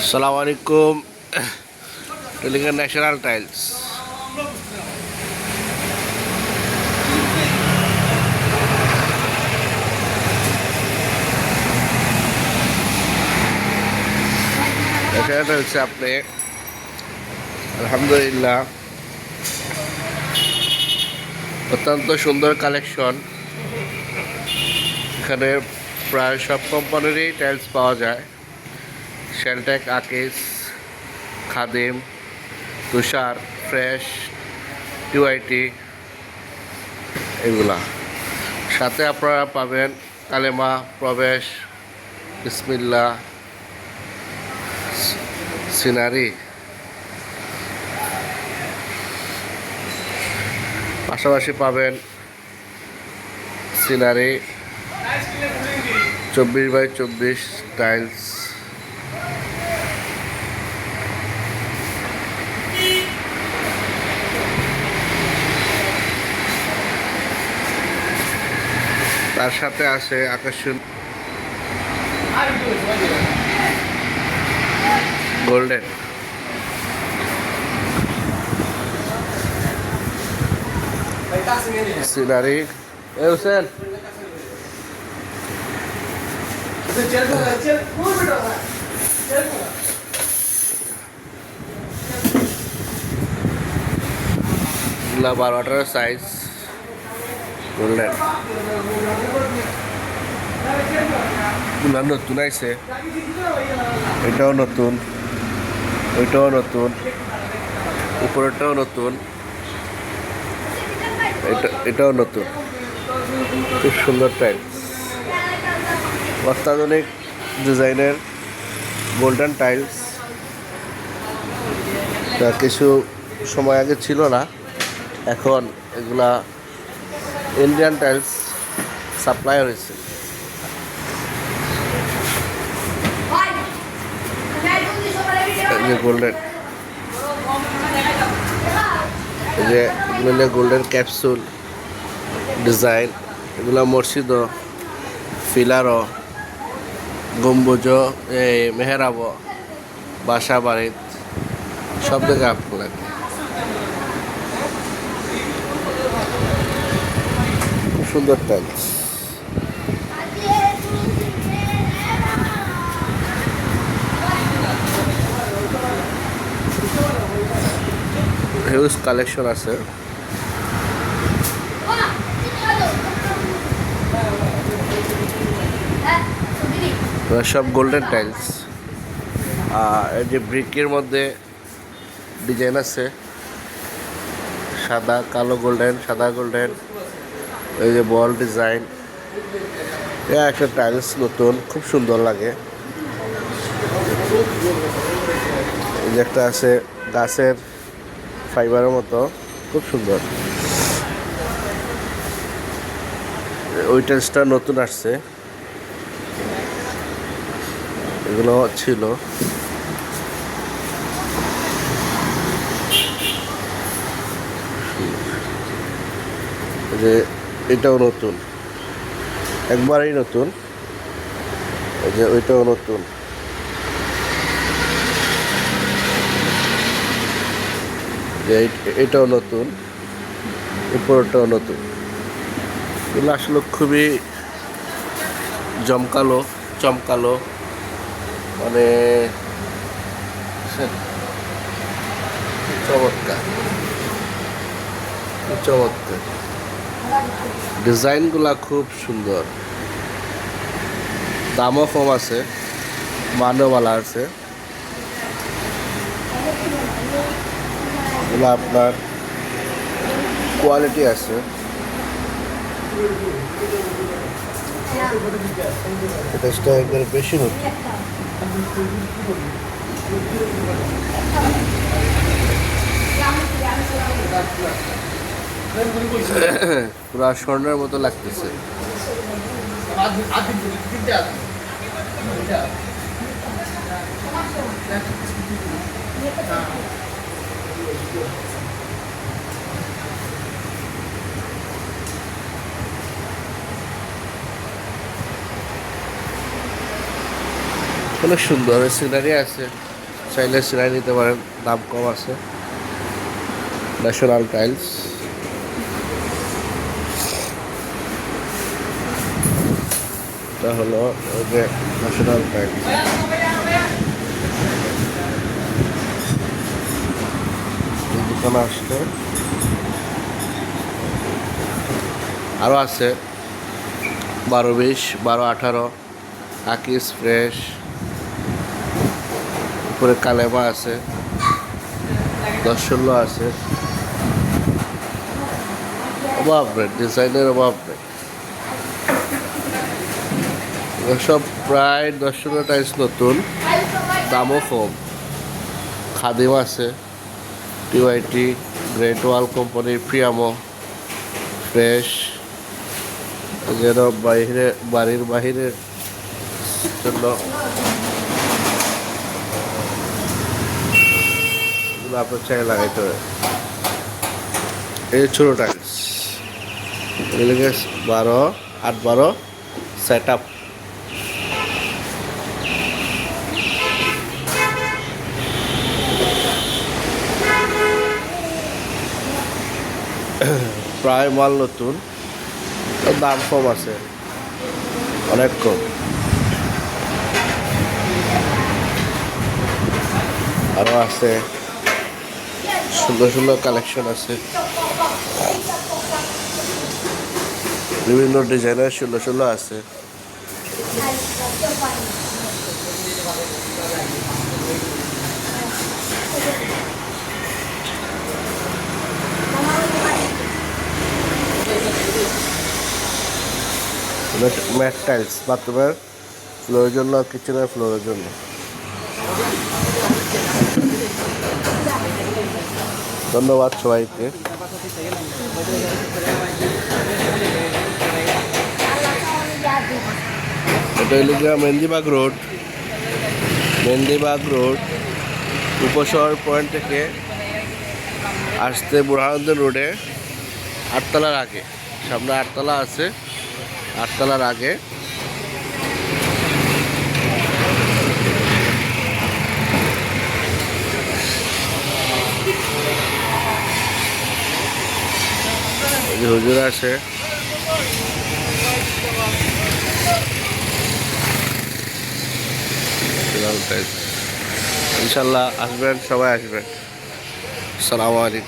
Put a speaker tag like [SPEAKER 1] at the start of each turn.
[SPEAKER 1] সালাম আলাইকুম টেলিঙ্গা ন্যাশনাল টাইলস ন্যাশনাল টাইলসে আপনি আলহামদুলিল্লাহ অত্যন্ত সুন্দর কালেকশন এখানে প্রায় সব কোম্পানিরই টাইলস পাওয়া যায় শেলটেক আকিস খাদিম তুষার ফ্রেশ টিওয়াইটি এগুলা। সাথে আপনারা পাবেন কালেমা, প্রবেশ, বিসমিল্লা, সিনারি। পাশাপাশি পাবেন সিনারি, চব্বিশ বাই চব্বিশ টাইলস। তার সাথে আছে আকর্ষণ। Golden scenery A Hossain. বারোটার সাইজ গোল্ডেন এগুলা নতুন আইছে। এটাও নতুন ওইটাও নতুন উপরেরটাও নতুন। এটা এটাও নতুন। খুব সুন্দর টাইলস। অত্যাধুনিক ডিজাইনের গোল্ডেন টাইলস। কিছু সময় আগে ছিল না এখন এগুলা ইন্ডিয়ান টাইলস সাপ্লাই হয়েছে। যে গোল্ডেন যে এগুলো গোল্ডেন ক্যাপসুল ডিজাইন এগুলো মসজিদ ফিলারো গম্বুজ এই মেহরাব বাসা বাড়িত সব জায়গায় আপনার সুন্দর টাইলস হিউজ কালেকশন আছে। সব গোল্ডেন টাইলস আর যে ব্রিকের মধ্যে ডিজাইন আছে। সাদা, কালো গোল্ডেন সাদা গোল্ডেন এই যে বল ডিজাইন। একটা টাইলস নতুন, খুব সুন্দর লাগে। এই যে একটা আছে গাছের ফাইবারের মতো, খুব সুন্দর। ওই টাইলসটা নতুন আসছে। এগুলো ছিল। যে এটাও নতুন। একবারেই নতুন। এই যে ওইটাও নতুন। যে এটাও নতুন। উপরটাও নতুন। এগুলো আসলে খুবই জমকালো, চমকালো। মানে চমৎকার। চমৎকার। ডিজাইনগুলা খুব সুন্দর। দামও কম আছে মানও ভালো আছে। আপনার কোয়ালিটি আছে। বেশি নতুন পুরা স্বর্ণের মতো লাগতেছে। অনেক সুন্দর সিনারি আছে। চাইলে সিনারি নিতে পারেন, দাম কম আছে। ন্যাশনাল টাইলস এটা হলো যে ন্যাশনাল টাইলস এই দোকানে আরও আছে। বারো বিশ, বারো আঠারো আকিস ফ্রেশ উপরে কালেমা আছে। দশ ষোলো আছে। অভাব নেই ডিজাইনের অভাব নেই এগুলো সব প্রায় দশ ষোলো টাইস নতুন। দামও কম। খাদিম আছে। টিওয়াইটি গ্রেট ওয়াল কোম্পানির প্রিয়ামো ফ্রেশ যেন বাইরে বাড়ির বাহিরের জন্য চাই লাগাইতে হবে এই ছোটো টাইলস। বারো, আট বারো সেট আপ প্রায় মাল নতুন দাম কম আছে, অনেক কম। আরও আছে, সুন্দর সুন্দর কালেকশন আছে। বিভিন্ন ডিজাইনের সুন্দর সুন্দর আছে। ম্যাট টাইলস, বাথরুমের ফ্লোরের জন্য কিচেনের ফ্লোরের জন্য। ধন্যবাদ সবাইকে। এটা হইল গিয়া Mehendibagh road. Mehendibagh road, Upashahar point থেকে আসতে বুরহানুদ্দিন রোডে, আটতলার আগে। সামনে আটতলা আছে। আটতলার আগে। হুজুর আছে ইনশাল্লাহ আসবেন সবাই আসবেন। সালামু আলাইকুম।